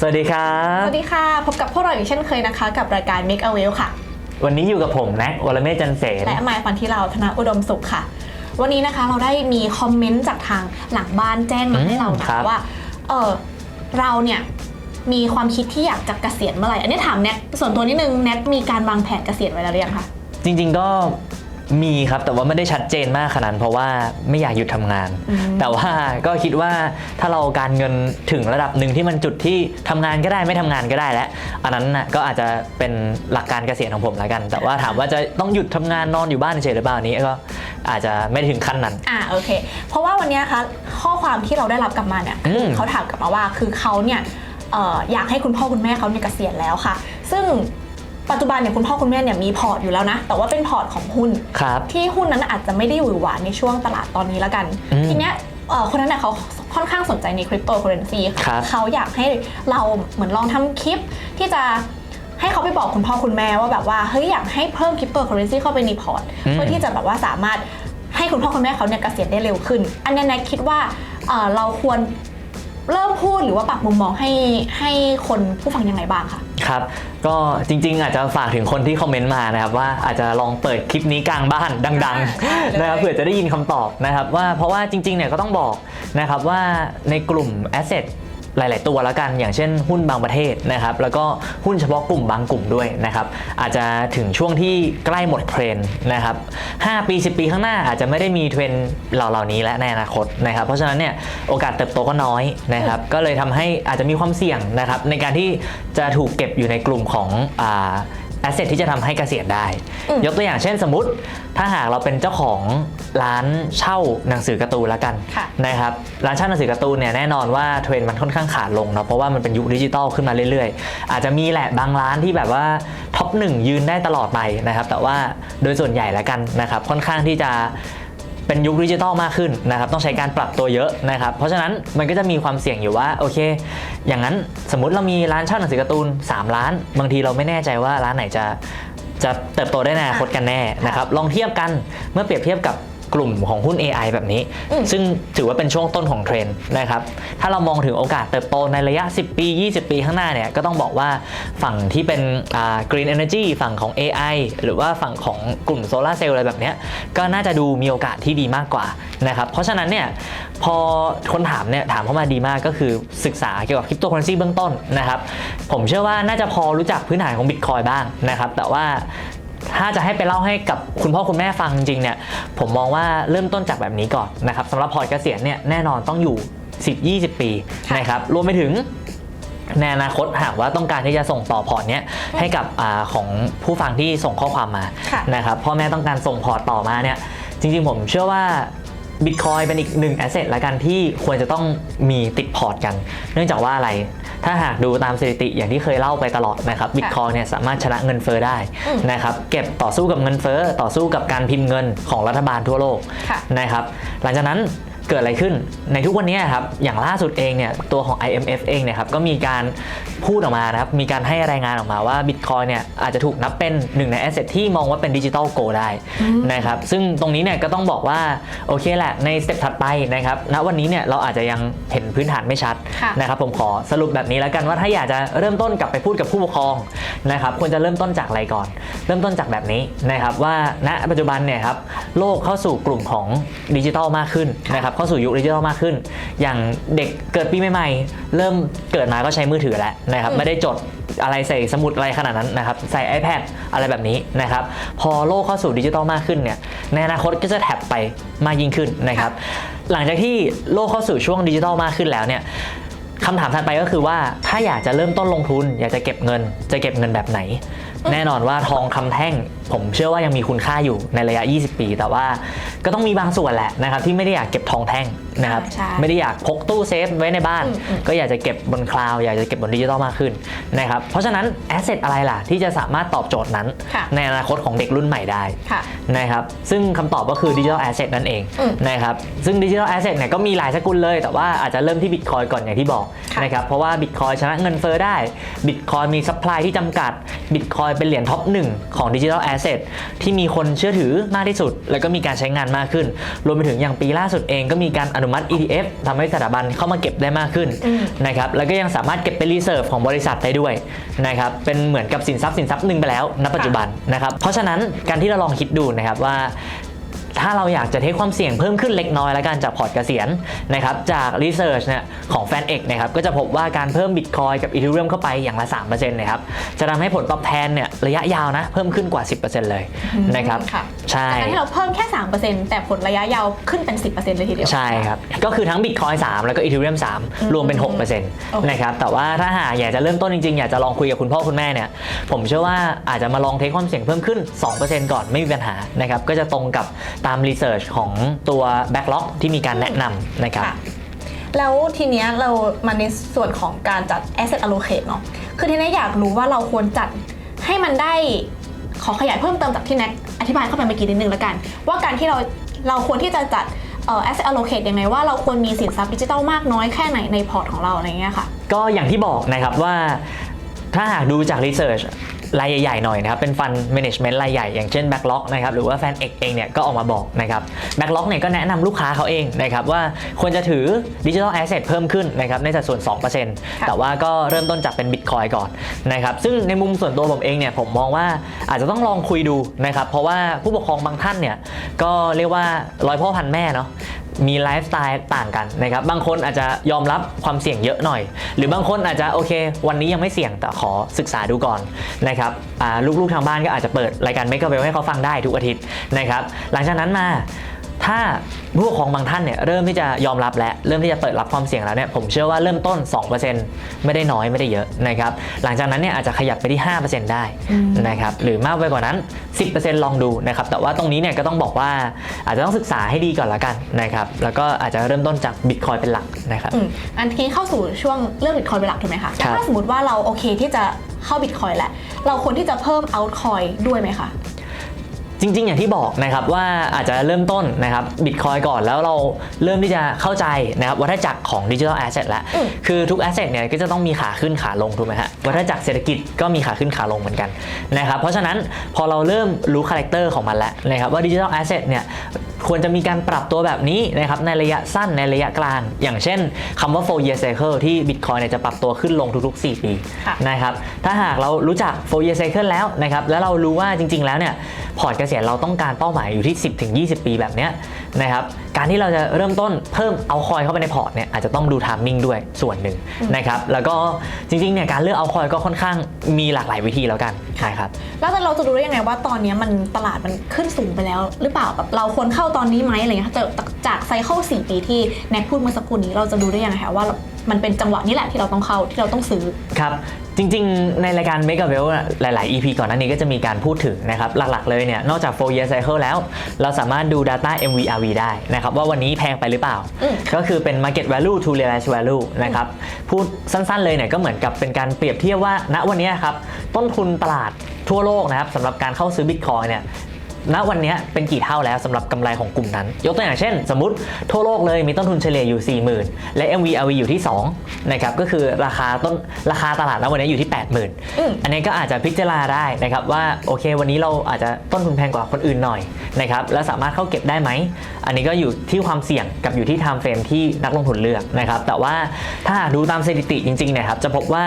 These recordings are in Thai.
สวัสดีครัสบวัสดีค่ะ พบกับพวกเราอีกเช่นเคยนะคะ กับรายการ Make a w e l ค่ะ วันนี้อยู่กับผมแน็กวรเมธจันเสนและไมค์ฟันที่เราธนาอุดมสุขค่ะ วันนี้นะคะเราได้มีคอมเมนต์จากทางหลังบ้านแจ้งมาให้เรานะว่าเออเราเนี่ยมีความคิดที่อยากจะเกษียณเมื่อไหร่ อันนี้ถามแน็กส่วนตัวนิดนึงแน็กมีการวางแผนเกษียณไว้แล้วหรือยังคะจริง ๆ ก็ มีครับแต่ว่าไม่ได้ชัดเจนมากขนาดนั้นเพราะว่าไม่อยากหยุดทำงานอืมแต่ว่าก็คิดว่าถ้าเราการเงินถึงระดับหนึ่งที่มันจุดที่ทำงานก็ได้ไม่ทำงานก็ได้แล้วอันนั้นน่ะก็อาจจะเป็นหลักการเกษียณของผมแล้วกัน แต่ว่าถามว่าจะต้องหยุดทำงานนอนอยู่บ้านเฉยหรือเปล่าอันนี้ก็อาจจะไม่ถึงขั้นนั้น อ่าโอเค เพราะว่าวันนี้นะคะข้อความที่เราได้รับกลับมาเนี่ยอืม เขาถามกลับมาว่าคือเขาเนี่ยเอ่ออยากให้คุณพ่อคุณแม่เขาเนี่ยเกษียณแล้วค่ะ ซึ่ง ปัจจุบันเนี่ยคุณพ่อคุณแม่เนี่ยมีพอร์ตอยู่แล้วนะ แต่ว่าเป็นพอร์ตของหุ้น ครับ ที่หุ้นนั้นอาจจะไม่ได้หวือหวาในช่วงตลาดตอนนี้แล้วกัน อืมทีเนี้ยเอ่อคนนั้นเนี่ยเขาค่อนข้างสนใจในคริปโตเคอเรนซีครับเขาอยากให้เราเหมือนลองทำคลิป ที่จะให้เขาไปบอกคุณพ่อคุณแม่ว่าแบบว่าเฮ้ยอยากให้เพิ่มคริปโตเคอเรนซีเข้าไปในพอร์ตอืม เพื่อที่จะแบบว่าสามารถให้คุณพ่อคุณแม่เขาเนี่ยเกษียณได้เร็วขึ้น อันเนี้ยแนทคิดว่าเอ่อเราควรเริ่มพูดหรือว่าปรับมุมมองให้ให้คนผู้ฟังยังไงบ้างคะ ครับ ก็จริงๆ อาจจะฝากถึงคนที่คอมเมนต์มานะครับ ว่าอาจจะลองเปิดคลิปนี้กลางบ้านดังอ่าได้เลยๆนะครับเผื่อจะได้ยินคำตอบนะครับว่าเพราะว่าจริงๆเนี่ยก็ต้องบอกนะครับว่าในกลุ่ม Asset หลาย ๆ ตัวแล้วกัน อย่างเช่นหุ้นบางประเทศนะครับ แล้วก็หุ้นเฉพาะกลุ่มบางกลุ่มด้วยนะครับ อาจจะถึงช่วงที่ใกล้หมดเทรนนะครับ5ปี 10 ปีข้างหน้าอาจจะไม่ได้มีเทรนเหล่านี้และในอนาคตนะครับ เพราะฉะนั้นเนี่ยโอกาสเติบโตก็น้อยนะครับ ก็เลยทำให้อาจจะมีความเสี่ยงนะครับในการที่จะถูกเก็บอยู่ในกลุ่มของอ่า สเซทที่จะทำให้เกษียณได้อืมยกตัวอย่างเช่นสมมติ ถ้าหากเราเป็นเจ้าของร้านเช่าหนังสือการ์ตูนแล้วกันค่ะนะครับร้านเช่าหนังสือการ์ตูนเนี่ยแน่นอนว่าเทรนด์มันค่อนข้างขาลงเนาะเพราะว่ามันเป็นยุคดิจิตอลขึ้นมาเรื่อยๆ อาจจะมีแหละบางร้านที่แบบว่าท็อปหนึ่งยืนได้ตลอดไปนะครับแต่ว่าโดยส่วนใหญ่แล้วกันนะครับค่อนข้างที่จะ เป็นยุคดิจิตอลมากขึ้นนะครับต้องใช้การปรับตัวเยอะนะครับเพราะฉะนั้นมันก็จะมีความเสี่ยงอยู่ว่าโอเค อย่างนั้นสมมติเรามีร้านเช่าหนังสือการ์ตูน3ร้าน บางทีเราไม่แน่ใจว่าร้านไหนจะจะเติบโตได้ในอนาคตกันแน่นะครับลองเทียบกันเมื่อเปรียบเทียบกับ กลุ่มของหุ้น AI แบบนี้อืมซึ่งถือว่าเป็นช่วงต้นของเทรนด์นะครับ ถ้าเรามองถึงโอกาสเติบโตในระยะ 10 ปี 20 ปีข้างหน้าเนี่ย ก็ต้องบอกว่าฝั่งที่เป็นอ่า green energy ฝั่งของ AI หรือว่าฝั่งของกลุ่มโซลาร์เซลล์อะไรแบบเนี้ยก็น่าจะดูมีโอกาสที่ดีมากกว่านะครับ เพราะฉะนั้นเนี่ยพอคนถามเนี่ยถามเข้ามาดีมากก็คือศึกษาเกี่ยวกับคริปโตเคอเรนซีเบื้องต้นนะครับ ผมเชื่อว่าน่าจะพอรู้จักพื้นฐานของบิตคอยบ้างนะครับ แต่ว่า ถ้าจะให้ไปเล่าให้กับคุณพ่อคุณแม่ฟังจริงๆเนี่ยผมมองว่าเริ่มต้นจากแบบนี้ก่อนนะครับสำหรับพอร์ตเกษียณเนี่ยแน่นอนต้องอยู่ 10-20 ปีค่ะนะครับรวมไปถึงในอนาคตหากว่าต้องการที่จะส่งต่อพอร์ตเนี้ยให้กับอาของผู้ฟังที่ส่งข้อความมาค่ะนะครับพ่อแม่ต้องการส่งพอร์ตต่อมาเนี่ยจริงๆผมเชื่อว่า บิตคอยเป็นอีกหนึ่งแอสเซทละกันที่ควรจะต้องมีติดพอร์ตกัน เนื่องจากว่าอะไร ถ้าหากดูตามสถิติอย่างที่เคยเล่าไปตลอดนะครับบิตคอยเนี่ยสามารถชนะเงินเฟ้อได้อืมนะครับเก็บต่อสู้กับเงินเฟ้อต่อสู้กับการพิมพ์เงินของรัฐบาลทั่วโลกค่ะนะครับหลังจากนั้น เกิดอะไรขึ้นในทุกวันนี้ครับอย่างล่าสุดเองเนี่ยตัวของ IMF เองเนี่ยครับก็มีการพูดออกมานะครับมีการให้รายงานออกมาว่า Bitcoin เนี่ยอาจจะถูกนับเป็นหนึ่งในแอสเซทที่มองว่าเป็นดิจิ t a ลโกได้อืมนะครับซึ่งตรงนี้เนี่ยก็ต้องบอกว่าโอเคแหละในสเต็ปถัดไปนะครับณวันนี้เนี่ยเราอาจจะยังเห็นพื้นฐานไม่ชัดค่ะนะครับผมขอสรุปแบบนี้แล้วกันว่าถ้าอยากจะเริ่มต้นกลับไปพูดกับผู้ปกครองนะครับควรจะเริ่มต้นจากอะไรก่อน เริ่มต้นจากแบบนี้นะครับว่าณปัจจุบันเนี่ยครับโลกเข้าสู่กลุ่มของดิจิทัลมากขึ้นนะครับเข้าสู่ยุคดิจิทัลมากขึ้น อย่างเด็กเกิดปีใหม่ๆ เริ่มเกิดมาก็ใช้มือถือแล้วนะครับอืมไม่ได้จดอะไรใส่สมุดอะไรขนาดนั้นนะครับ ใส่ iPad อะไรแบบนี้นะครับ พอโลกเข้าสู่ดิจิทัลมากขึ้นเนี่ย ในอนาคตก็จะแท็บไปมากยิ่งขึ้นนะครับ หลังจากที่โลกเข้าสู่ช่วงดิจิทัลมากขึ้นแล้วเนี่ยคำถามถัดไปก็คือว่าถ้าอยากจะเริ่มต้นลงทุน อยากจะเก็บเงิน จะเก็บเงินแบบไหนแน่นอนว่าทองคำแท่ง ผมเชื่อว่ายังมีคุณค่าอยู่ในระยะ 20 ปี แต่ว่าก็ต้องมีบางส่วนแหละนะครับที่ไม่ได้อยากเก็บทองแท่งนะครับใช่ไม่ได้อยากพกตู้เซฟไว้ในบ้านอืมอืมก็อยากจะเก็บบนคลาวด์อยากจะเก็บบนดิจิทัลมากขึ้นนะครับเพราะฉะนั้นแอสเซทอะไรล่ะที่จะสามารถตอบโจทย์นั้นค่ะในอนาคตของเด็กรุ่นใหม่ได้ค่ะนะครับซึ่งคำตอบก็คือดิจิทัลแอสเซทนั่นเองอืมนะครับซึ่งดิจิทัลแอสเซทเนี่ยก็มีหลายสกุลเลยแต่ว่าอาจจะเริ่มที่บิตคอยก่อนอย่างที่บอกค่ะนะครับเพราะว่าบิตคอยชนะเงินเฟ้อได้บิตคอยมีซัพพลายที่จำกัดบิตคอยเป็นเหรียญท็อปหนึ่งของดิจิทัลแอสเซทที่มีคนเชื่อถือมากที่สุด แล้วก็มีการใช้งานมากขึ้น รวมไปถึงอย่างปีล่าสุดเองก็มีการอนุมัติ ETF ทำให้สถาบันเข้ามาเก็บได้มากขึ้นนะครับแล้วก็ยังสามารถเก็บเป็นรีเซิร์ฟของบริษัทได้ด้วยนะครับเป็นเหมือนกับสินทรัพย์สินทรัพย์หนึ่งไปแล้วณปัจจุบันนะครับเพราะฉะนั้นการที่เราลองคิดดูนะครับว่า ถ้าเราอยากจะเทคความเสี่ยงเพิ่มขึ้นเล็กน้อยแล้วกันจากพอร์ตเกษียณนะครับจากรีเสิร์ชเนี่ยของแฟนเอกนะครับก็จะพบว่าการเพิ่มบิตคอยกับอีเทเรียมเข้าไปอย่างละ3%นะครับจะทำให้ผลตอบแทนเนี่ยระยะยาวนะเพิ่มขึ้นกว่า 10%เลยนะครับค่ะใช่แต่การที่เราเพิ่มแค่ 3%แต่ผลระยะยาวขึ้นเป็น 10%เลยทีเดียวใช่ครับก็คือทั้ง Bitcoin 3แล้วก็ Ethereum 3รวมเป็น 6%นะครับแต่ว่าถ้าหากอยากจะเริ่มต้นจริงๆ อยากจะลองคุยกับคุณพ่อคุณแม่เนี่ยผมเชื่อว่าอาจจะมาลองเทคความเสี่ยงเพิ่มขึ้น 2%ก่อนไม่มีปัญหานะครับก็จะตรงกับตามรีเสิร์ชของตัว Backlog ที่มีการแนะนำนะครับ ค่ะ แล้วทีเนี้ยเรามาในส่วนของการจัด asset allocate เนาะ คือทีเนี้ยอยากรู้ว่าเราควรจัดให้มันได้ขอขยายเพิ่มเติมจากที่แน็กอธิบายเข้าไปเมื่อกี้นิดนึงแล้วกัน ว่าการที่เราเราควรที่จะจัดเอ่อ asset allocate ยังไงว่าเราควรมีสินทรัพย์ดิจิทัลมากน้อยแค่ไหนในพอร์ตของเราอะไรเงี้ยค่ะ ก็อย่างที่บอกนะครับว่าถ้าหากดูจากรีเสิร์ช รายใหญ่ๆหน่อยนะครับเป็นฟัน management รายใหญ่อย่างเช่น Backlog นะครับหรือว่าแฟนเอกเองเนี่ยก็ออกมาบอกนะครับ Backlog เนี่ยก็แนะนำลูกค้าเขาเองนะครับว่าควรจะถือ Digital Asset เพิ่มขึ้นนะครับในสัดส่วน 2%แต่ว่าก็เริ่มต้นจากเป็น Bitcoin ก่อนนะครับซึ่งในมุมส่วนตัวผมเองเนี่ยผมมองว่าอาจจะต้องลองคุยดูนะครับเพราะว่าผู้ปกครองบางท่านเนี่ยก็เรียกว่าร้อยพ่อพันแม่เนาะ มีไลฟ์สไตล์ต่างกันนะครับ บางคนอาจจะยอมรับความเสี่ยงเยอะหน่อย หรือบางคนอาจจะโอเค วันนี้ยังไม่เสี่ยงแต่ขอศึกษาดูก่อนนะครับลูกๆทางบ้านก็อาจจะเปิดรายการ Make a w e l l ให้เขาฟังได้ทุกอาทิตย์นะครับ หลังจากนั้นมา ถ้าผู้ปกครองบางท่านเนี่ยเริ่มที่จะยอมรับและเริ่มที่จะเปิดรับความเสี่ยงแล้วเนี่ยผมเชื่อว่าเริ่มต้น 2%ไม่ได้น้อยไม่ได้เยอะนะครับหลังจากนั้นเนี่ยอาจจะขยับไปที่ 5%ได้อืมนะครับหรือมากไปกว่านั้น 10%ลองดูนะครับแต่ว่าตรงนี้เนี่ยก็ต้องบอกว่าอาจจะต้องศึกษาให้ดีก่อนละกันนะครับแล้วก็อาจจะเริ่มต้นจากบิตคอยเป็นหลักนะครับอืมอันนี้เข้าสู่ช่วงเรื่องบิตคอยเป็นหลักถูกไหมคะครับถ้าสมมติว่าเราโอเคที่จะเข้าบิตคอยแล้วเราควรที่จะเพิ่มเอาท์คอยด้วยไหมคะ จริง ๆ อย่างที่บอกนะครับว่าอาจจะเริ่มต้นนะครับบิตคอยก่อนแล้วเราเริ่มที่จะเข้าใจนะครับวัฏจักรของดิจิทัลแอสเซทแล้วอืมคือทุกแอสเซทเนี่ยก็จะต้องมีขาขึ้นขาลงถูกไหมฮะวัฏจักรเศรษฐกิจก็มีขาขึ้นขาลงเหมือนกันนะครับเพราะฉะนั้นพอเราเริ่มรู้คาแรคเตอร์ของมันแล้วนะครับว่าดิจิทัลแอสเซทเนี่ย ควรจะมีการปรับตัวแบบนี้นะครับในระยะสั้นในระยะกลาง อย่างเช่นคำว่า4 year cycle ที่ Bitcoin เนี่ยจะปรับตัวขึ้นลงทุก ๆ 4 ปีค่ะนะครับถ้าหากเรารู้จัก4 year cycle แล้วนะครับแล้วเรารู้ว่าจริง ๆ แล้วเนี่ยพอร์ตเกษียณเราต้องการเป้าหมายอยู่ที่ 10ถึง20 ปีแบบเนี้ย นะครับการที่เราจะเริ่มต้นเพิ่มเอาคอยเข้าไปในพอร์ตเนี่ยอาจจะต้องดูทามมิ่งด้วยส่วนหนึ่งนะครับแล้วก็จริงๆเนี่ยการเลือกเอาคอยก็ค่อนข้างมีหลากหลายวิธีแล้วกันนะครับแล้วเราจะรู้ได้ยังไงว่าตอนเนี้ยมันตลาดมันขึ้นสูงไปแล้ว หรือเปล่าแบบเราควรเข้าตอนนี้ไหมอะไรเงี้ยจากจากไซเคิล4ปีที่แน็กพูดเมื่อสักครู่นี้เราจะดูได้ยังไงคะว่ามันเป็นจังหวะนี้แหละที่เราต้องเข้าที่เราต้องซื้อครับ จริงๆ ในรายการ Make a w e l l หลาย ๆ EP ก่อนหน้านี้ก็จะมีการพูดถึงนะครับ หลัก ๆ เลยเนี่ย นอกจาก4 year cycle แล้ว เราสามารถดู data MVRV ได้นะครับ ว่าวันนี้แพงไปหรือเปล่าอืมก็คือเป็น market value to realized value นะครับ พูดสั้น ๆ เลยเนี่ย ก็เหมือนกับเป็นการเปรียบเทียบว่าณวันเนี้ยครับ ต้นทุนตลาดทั่วโลกนะครับสำหรับการเข้าซื้อ Bitcoin เนี่ย ณวันเนี้ยเป็นกี่เท่าแล้วสำหรับกำไรของกลุ่มนั้น ยกตัวอย่างเช่น สมมติทั่วโลกเลยมีต้นทุนเฉลี่ยอยู่ 40,000 และ MVRV อยู่ที่2นะครับก็คือราคาต้นราคาตลาดณวันนี้อยู่ที่ 80,000อืมอันนี้ก็อาจจะพิจารณาได้นะครับว่าโอเค วันนี้เราอาจจะต้นทุนแพงกว่าคนอื่นหน่อยนะครับแล้วสามารถเข้าเก็บได้ไหม อันนี้ก็อยู่ที่ความเสี่ยงกับอยู่ที่ time frame ที่นักลงทุนเลือกนะครับแต่ว่าถ้าหากดูตามสถิติจริงๆเนี่ยครับจะพบว่า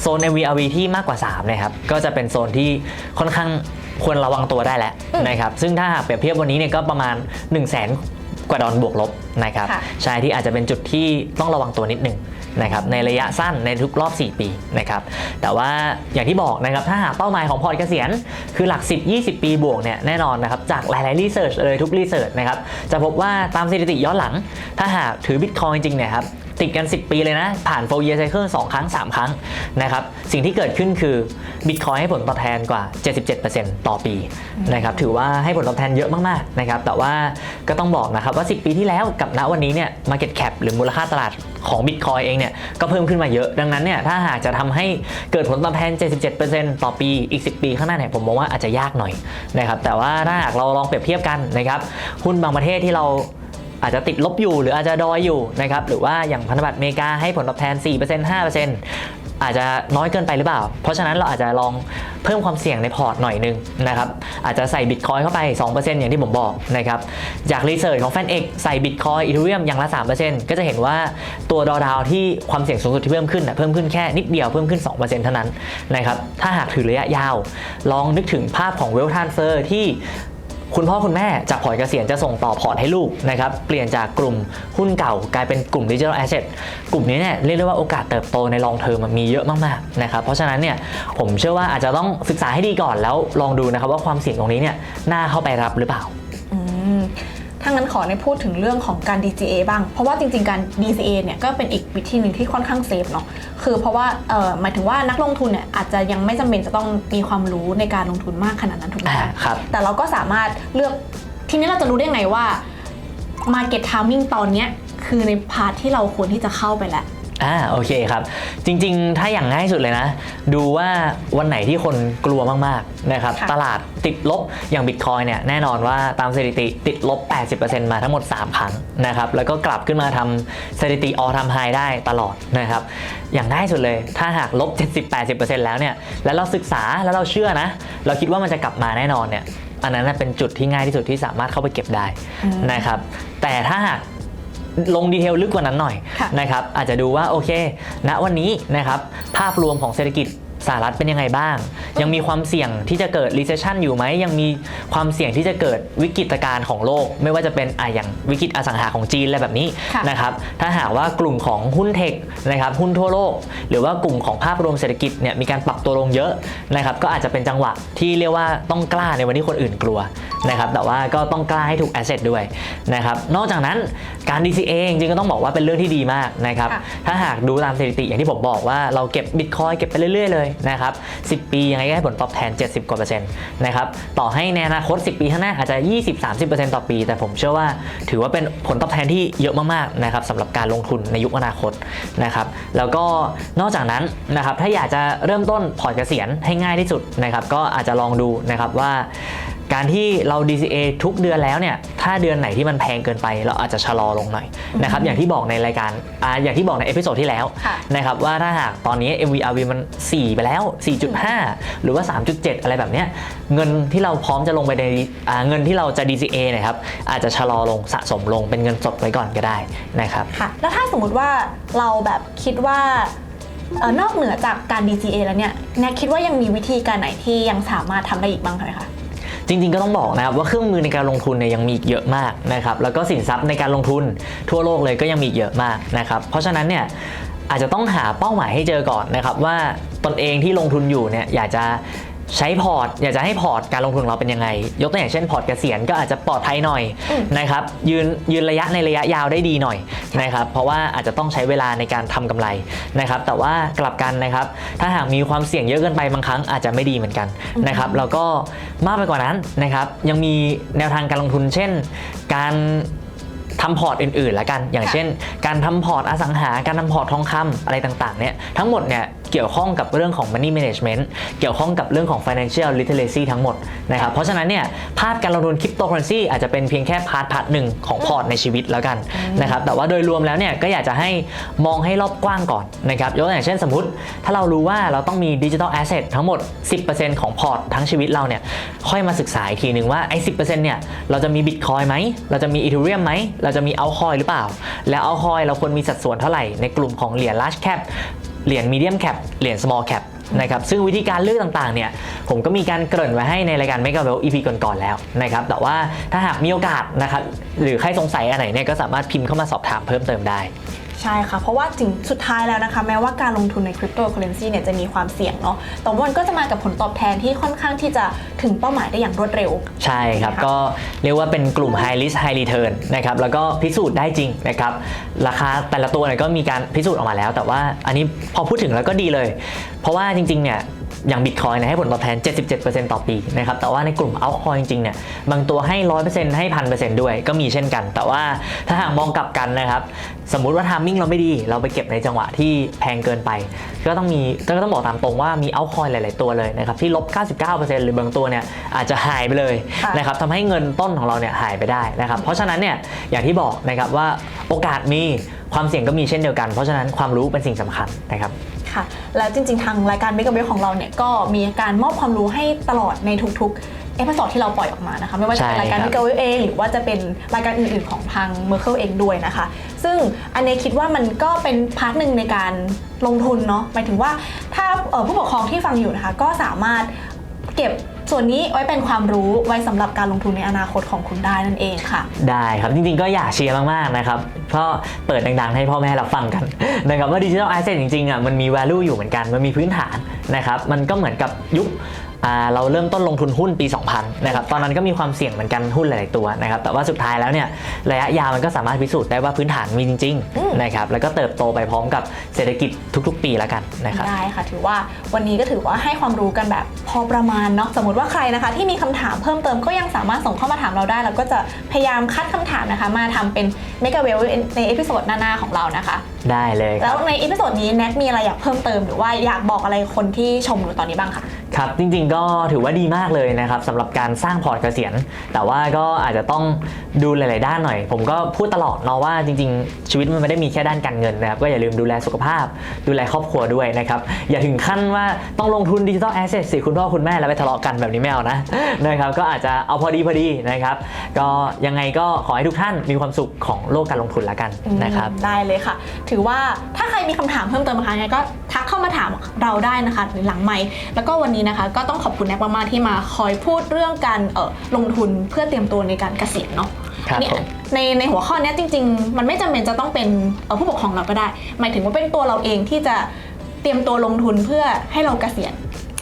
โซน MVRV ที่มากกว่า3นะครับก็จะเป็นโซนที่ค่อนข้าง ควรระวังตัวได้แล้วอืมนะครับซึ่งถ้าหากเปรียบเทียบวันนี้เนี่ยก็ประมาณ 1 0 0 0 0แสนกว่าดอลบวกลบนะครับค่ะใช่ที่อาจจะเป็นจุดที่ต้องระวังตัวนิดหนึ่งนะครับในระยะสั้นในทุกรอบ 4 ปีนะครับแต่ว่าอย่างที่บอกนะครับถ้าหากเป้าหมายของพอร์ตเกษียณ คือหลัก 10 20 ปีบวกเนี่ยแน่นอนนะครับจากหลายๆรีเสิร์ชเลยทุกรีเสิร์ชนะครับจะพบว่าตามสถิติย้อนหลัง ถ้าหากถือบิตคอยจริงๆเนี่ยครับ ติดกัน 10 ปีเลยนะ ผ่าน 4 year cycle 2 ครั้ง 3 ครั้งนะครับ สิ่งที่เกิดขึ้นคือ Bitcoin ให้ผลตอบแทนกว่า 77%ต่อปีนะครับ ถือว่าให้ผลตอบแทนเยอะมากๆนะครับ แต่ว่าก็ต้องบอกนะครับว่า 10 ปีที่แล้วกับณวันนี้เนี่ย market cap หรือมูลค่าตลาดของ Bitcoin เองเนี่ยก็เพิ่มขึ้นมาเยอะ ดังนั้นเนี่ยถ้าหากจะทำให้เกิดผลตอบแทน 77%ต่อปี อีก 10 ปีข้างหน้าเนี่ยผมมองว่าอาจจะยากหน่อยนะครับ แต่ว่าถ้าหากเราลองเปรียบเทียบกันนะครับ หุ้นบางประเทศที่เรา อาจจะติดลบอยู่หรืออาจจะดอยอยู่นะครับหรือว่าอย่างพันธบัตรอเมริกาให้ผลตอบแทน 4% 5%อาจจะน้อยเกินไปหรือเปล่า เพราะฉะนั้นเราอาจจะลองเพิ่มความเสี่ยงในพอร์ตหน่อยนึงนะครับอาจจะใส่บิตคอยเข้าไป 2%อย่างที่ผมบอกนะครับจากรีเสิร์ชของแฟนเอกใส่บิตคอยอีเทเรียมอย่างละ 3%ก็จะเห็นว่าตัวดอดาวที่ความเสี่ยงสูงสุดที่เพิ่มขึ้นนะเพิ่มขึ้นแค่นิดเดียวเพิ่มขึ้น 2%เท่านั้นนะครับถ้าหากถือระยะยาว ลองนึกถึงภาพของเวลทานเฟอร์ที่ คุณพ่อคุณแม่จากพอร์ตเกษียณจะส่งต่อพอร์ตให้ลูกนะครับเปลี่ยนจากกลุ่มหุ้นเก่ากลายเป็นกลุ่มดิจิทัลแอสเซทกลุ่มนี้เนี่ยเรียกได้ว่าโอกาสเติบโตในลองเทอมมีเยอะมากๆนะครับเพราะฉะนั้นเนี่ยผมเชื่อว่าอาจจะต้องศึกษาให้ดีก่อนแล้วลองดูนะครับว่าความเสี่ยงตรงนี้เนี่ยน่าเข้าไปรับหรือเปล่า ถ้างั้นขอในพูดถึงเรื่องของการ DCA บ้าง เพราะว่าจริงๆ การ DCA เนี่ยก็เป็นอีกวิธีหนึ่งที่ค่อนข้างเซฟเนาะ คือเพราะว่าเอ่อหมายถึงว่านักลงทุนเนี่ยอาจจะยังไม่จำเป็นจะต้องมีความรู้ในการลงทุนมากขนาดนั้นถูกไหมอ่าคะครับ แต่เราก็สามารถเลือกทีนี้เราจะรู้ได้ไงว่า Market Timing ตอนเนี้ยคือในพาร์ทที่เราควรที่จะเข้าไปแล้ว อ่าโอเคครับ จริงๆ ถ้าอย่างง่ายสุดเลยนะ ดูว่าวันไหนที่คนกลัวมากๆนะครับค่ะ ตลาดติดลบอย่างบิตคอยเนี่ยแน่นอนว่าตามสถิติติดลบ 80%มาทั้งหมด 3 ครั้งนะครับแล้วก็กลับขึ้นมาทำสถิติออทำไฮได้ตลอดนะครับอย่างง่ายสุดเลย ถ้าหากลบ 70-80%แล้วเนี่ยแล้วเราศึกษาแล้วเราเชื่อนะ เราคิดว่ามันจะกลับมาแน่นอนเนี่ยอันนั้นนะเป็นจุดที่ง่ายที่สุดที่สามารถเข้าไปเก็บได้อืมนะครับแต่ถ้าหาก ลงดีเทลลึกกว่านั้นหน่อยค่ะนะครับอาจจะดูว่าโอเคณวันนี้นะครับภาพรวมของเศรษฐกิจ สหรัฐเป็นยังไงบ้าง ยังมีความเสี่ยงที่จะเกิด recession อยู่ไหม ยังมีความเสี่ยงที่จะเกิดวิกฤตการณ์ของโลก ไม่ว่าจะเป็นอะอย่างวิกฤตอสังหาของจีนอะไรแบบนี้ค่ะนะครับถ้าหากว่ากลุ่มของหุ้นเทคนะครับหุ้นทั่วโลก หรือว่ากลุ่มของภาพรวมเศรษฐกิจเนี่ยมีการปรับตัวลงเยอะนะครับก็อาจจะเป็นจังหวะที่เรียกว่าต้องกล้าในวันที่คนอื่นกลัวนะครับแต่ว่าก็ต้องกล้าให้ถูก asset ด้วยนะครับนอกจากนั้นการ DCA จริงๆก็ต้องบอกว่าเป็นเรื่องที่ดีมากนะครับค่ะถ้าหากดูตามสถิติอย่างที่ผมบอกว่าเราเก็บบิตคอยเก็บไปเรื่อยๆเลยนะครับ10 ปียังไงก็ให้ผลตอบแทน 70 กว่าเปอร์เซ็นต์นะครับต่อให้ในอนาคต 10 ปีข้างหน้าอาจจะ 20-30%ต่อปี แต่ผมเชื่อว่าถือว่าเป็นผลตอบแทนที่เยอะมากๆนะครับสำหรับการลงทุนในยุคอนาคตนะครับแล้วก็นอกจากนั้นนะครับถ้าอยากจะเริ่มต้นพอร์ตเกษียณให้ง่ายที่สุดนะครับก็อาจจะลองดูนะครับว่า การที่เรา DCA ทุกเดือนแล้วเนี่ยถ้าเดือนไหนที่มันแพงเกินไป เราอาจจะชะลอลงหน่อยนะครับอย่างที่บอกในรายการอ่าอย่างที่บอกในเอพิโซดที่แล้วค่ะนะครับว่าถ้าหากตอนนี้ MVRV มัน 4 ไปแล้ว 4.5 หรือว่า 3.7 อะไรแบบเนี้ยเงินที่เราพร้อมจะลงไปในอ่าเงินที่เราจะ DCA เนะครับอาจจะชะลอลงสะสมลงเป็นเงินสดไว้ก่อนก็ได้นะครับค่ะแล้วถ้าสมมุติว่าเราแบบคิดว่าเออนอกเหนือจากการ DCA แล้วเนี่ยแนกคิดว่ายังมีวิธีการไหนที่ยังสามารถทำได้อีกบ้างไหมคะ จริงๆก็ต้องบอกนะครับว่าเครื่องมือในการลงทุนเนี่ยยังมีเยอะมากนะครับแล้วก็สินทรัพย์ในการลงทุนทั่วโลกเลยก็ยังมีเยอะมากนะครับเพราะฉะนั้นเนี่ยอาจจะต้องหาเป้าหมายให้เจอก่อนนะครับว่าตนเองที่ลงทุนอยู่เนี่ยอยากจะ ใช้พอร์ต อยากจะให้พอร์ตการลงทุนของเราเป็นยังไง ยกตัวอย่างเช่นพอร์ตเกษียณก็อาจจะปลอดภัยหน่อยอืมนะครับยืนยืนระยะในระยะยาวได้ดีหน่อยนะครับเพราะว่าอาจจะต้องใช้เวลาในการทำกำไรนะครับแต่ว่ากลับกันนะครับถ้าหากมีความเสี่ยงเยอะเกินไปบางครั้งอาจจะไม่ดีเหมือนกันนะครับแล้วก็มากไปกว่านั้นนะครับยังมีแนวทางการลงทุน เช่น การทำพอร์ตอื่นๆละกัน อย่างค่ะเช่น การทำพอร์ตอสังหา การทำพอร์ตทองคำอะไรต่างๆเนี่ยทั้งหมดเนี่ย เกี่ยวข้องกับเรื่องของ money management เกี่ยวข้องกับเรื่องของ financial literacy ทั้งหมดนะครับเพราะฉะนั้นเนี่ยภาพการลงทุนคริปโตเคอเรนซีอาจจะเป็นเพียงแค่พาร์ทพาร์ทหนึ่งของพอร์ตในชีวิตแล้วกันนะครับแต่ว่าโดยรวมแล้วเนี่ยก็อยากจะให้มองให้รอบกว้างก่อนนะครับยกตัวอย่างเช่นสมมติ ถ้าเรารู้ว่าเราต้องมีดิจิทัลแอสเซททั้งหมด 10%ของพอร์ตทั้งชีวิตเราเนี่ยค่อยมาศึกษาอีกทีหนึ่งว่าไอ้สิเนี่ยเราจะมีบิตคอยไหมเราจะมีอีเทเรียมไหมเราจะมีเอาคอยหรือเปล่า แล้วเอาคอยเราควรมีสัดส่วนเท่าไหร่ในกลุ่มของเหรียญ large cap เหรียญมีเดียมแคปเหรียญ small cap นะครับซึ่งวิธีการเลือกต่างๆเนี่ยผมก็มีการเกริ่นไว้ให้ในรายการ Mega Well EP ก่อนๆแล้วนะครับแต่ว่าถ้าหากมีโอกาสนะครับหรือใครสงสัยอะไรเนี่ยก็สามารถพิมพ์เข้ามาสอบถามเพิ่มเติมได้ ใช่ค่ะ เพราะว่าถึงสุดท้ายแล้วนะคะ แม้ว่าการลงทุนในคริปโตเคอเรนซีเนี่ยจะมีความเสี่ยงเนาะแต่ว่ามันก็จะมากับผลตอบแทนที่ค่อนข้างที่จะถึงเป้าหมายได้อย่างรวดเร็ว ใช่ครับค่ะก็เรียกว่าเป็นกลุ่ม high risk high return นะครับ แล้วก็พิสูจน์ได้จริงนะครับ ราคาแต่ละตัวเนี่ยก็มีการพิสูจน์ออกมาแล้ว แต่ว่าอันนี้พอพูดถึงแล้วก็ดีเลย เพราะว่าจริงๆเนี่ย อย่างบิตคอยนี่ยให้ผลตอบแทน 77%ต่อปีนะครับ แต่ว่าในกลุ่มเอาคอยจริงๆเนี่ย บางตัวให้ 100%ให้1,000%ด้วยก็มีเช่นกัน แต่ว่าถ้าหากมองกลับกันนะครับ สมมุติว่าทามมิ่งเราไม่ดี เราไปเก็บในจังหวะที่แพงเกินไป ก็ต้องมีก็ต้องบอกตามตรงว่ามีเอาคอยหลาย ๆ ตัวเลยนะครับ ที่ลบ 99%หรือบางตัวเนี่ยอาจจะหายไปเลยนะครับทำให้เงินต้นของเราเนี่ยหายไปได้นะครับ เพราะฉะนั้นเนี่ยอย่างที่บอกนะครับว่าโอกาสมีความเสี่ยงก็มีเช่นเดียวกัน เพราะฉะนั้นความรู้เป็นสิ่งสำคัญนะครับ ค่ะ แล้วจริงๆ ทางรายการ Make a w a v e ของเราเนี่ยก็มีการมอบความรู้ให้ตลอดในทุกๆ เอพิโซดที่เราปล่อยออกมานะคะ ไม่ว่าจะเป็นใช่รายการครับ Make a w a v e เอง หรือว่าจะเป็นรายการอื่นๆของทาง Merkle เองด้วยนะคะ ซึ่งอันนี้คิดว่ามันก็เป็นพาร์ทหนึ่งในการลงทุนเนาะหมายถึงว่าถ้าเอ่อผู้ปกครองที่ฟังอยู่นะคะก็สามารถเก็บ ส่วนนี้ไว้เป็นความรู้ไว้สำหรับการลงทุนในอนาคตของคุณได้นั่นเองค่ะ ได้ครับจริงๆก็อยากเชียร์มากๆนะครับเพราะเปิดดังๆ ให้พ่อแม่รับฟังกันนะครับว่าดิจิทัลแอสเซทจริงๆอะมันมี value อยู่เหมือนกันมันมีพื้นฐานนะครับมันก็เหมือนกับยุค เราเริ่มต้นลงทุนหุ้นปี 2000 นะครับ ตอนนั้นก็มีความเสี่ยงเหมือนกันหุ้นหลายๆตัวนะครับ แต่ว่าสุดท้ายแล้วเนี่ยระยะยาวมันก็สามารถพิสูจน์ได้ว่าพื้นฐานมีจริงอืมๆนะครับ แล้วก็เติบโตไปพร้อมกับเศรษฐกิจทุกๆ ปีแล้วกันนะครับ ได้ค่ะ ถือว่าวันนี้ก็ถือว่าให้ความรู้กันแบบพอประมาณเนาะ สมมติว่าใครนะคะ ที่มีคำถามเพิ่มเติมก็ยังสามารถส่งเข้ามาถามเราได้แล้วก็จะพยายามคัดคำถามนะคะ มาทำเป็น m e g a w e l ในเอพิโซดหน้าๆของเรานะคะได้เลยคแล้รัวบในเอพิโซดนี้แน็กมีอะไรอยากเพิ่มเติมหรือว่าอยากบอกอะไรคนที่ชมอยู่ตอนนี้บ้างคะครับจริงๆก็ถือว่าดีมากเลยนะครับสำหรับการสร้างพอร์ตเกษียณ แต่ว่าก็อาจจะต้องดูหลาย ๆ ด้านหน่อย ผมก็พูดตลอดเนาะว่าจริง ๆ ชีวิตมันไม่ได้มีแค่ด้านการเงินนะครับก็อย่าลืมดูแลสุขภาพ ดูแลครอบครัวด้วยนะครับ อย่าถึงขั้นว่าต้องลงทุนดิจิทัลแอสเซทสิคุณพ่อคุณแม่แล้วไปทะเลาะกันแบบนี้ไม่เอานะ นะครับก็อาจจะเอาพอดีพอดีนะครับ ก็ยังไงก็ขอให้ทุกท่านมีความสุขของโลกการลงทุนละกันนะครับ อืมได้เลยค่ะถือว่าถ้าใครมีคำถามเพิ่มเติมนะคะยังไงก็ทักเข้ามาถามเราได้นะคะหรือหลังไมค์แล้วก็วันนี้นะคะ ก็ต้องขอบคุณแน็กมากๆที่มาคอยพูดเรื่องการเอ่อลงทุนเพื่อเตรียมตัวในการเกษียณเนาะครับเนี่ยผมในในหัวข้อเนี้ยจริง ๆ มันไม่จำเป็นจะต้องเป็นเอ่อผู้ปกครองเราก็ได้ หมายถึงว่าเป็นตัวเราเองที่จะเตรียมตัวลงทุนเพื่อให้เราเกษียณ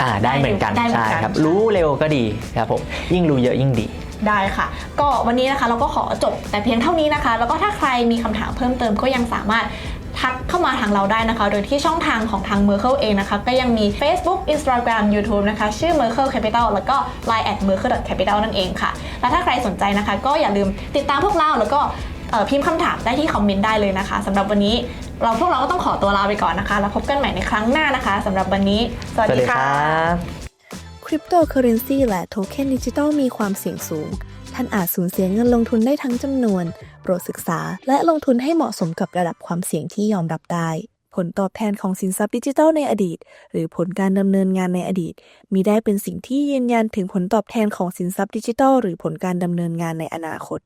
อ่าได้เหมือนกันได้เหมือนใช่กันครับ รู้เร็วก็ดีครับผมยิ่งรู้เยอะยิ่งดีได้ค่ะ ก็วันนี้นะคะเราก็ขอจบแต่เพียงเท่านี้นะคะ แล้วก็ถ้าใครมีคำถามเพิ่มเติมก็ยังสามารถ ทักเข้ามาทางเราได้นะคะ โดยที่ช่องทางของทาง Merkle เองนะคะ ก็ยังมี Facebook Instagram YouTube นะคะ ชื่อ Merkle Capital แล้วก็ Line at merkle capital นั่นเองค่ะ และถ้าใครสนใจนะคะ ก็อย่าลืมติดตามพวกเราแล้วก็เอ่อพิมพ์คำถามได้ที่คอมเมนต์ได้เลยนะคะสำหรับวันนี้เราพวกเราก็ต้องขอตัวลาไปก่อนนะคะ แล้วพบกันใหม่ในครั้งหน้านะคะสำหรับวันนี้ สวัสดีค่ะคริปโตเคอเรนซีและโทเค็นดิจิตอลมีความเสี่ยงสูง ท่านอาจสูญเสียเงินลงทุนได้ทั้งจำนวน โปรดศึกษา และลงทุนให้เหมาะสมกับระดับความเสี่ยงที่ยอมรับได้ ผลตอบแทนของสินทรัพย์ดิจิทัลในอดีต หรือผลการดำเนินงานในอดีต มีได้เป็นสิ่งที่ยืนยันถึงผลตอบแทนของสินทรัพย์ดิจิทัลหรือผลการดำเนินงานในอนาคต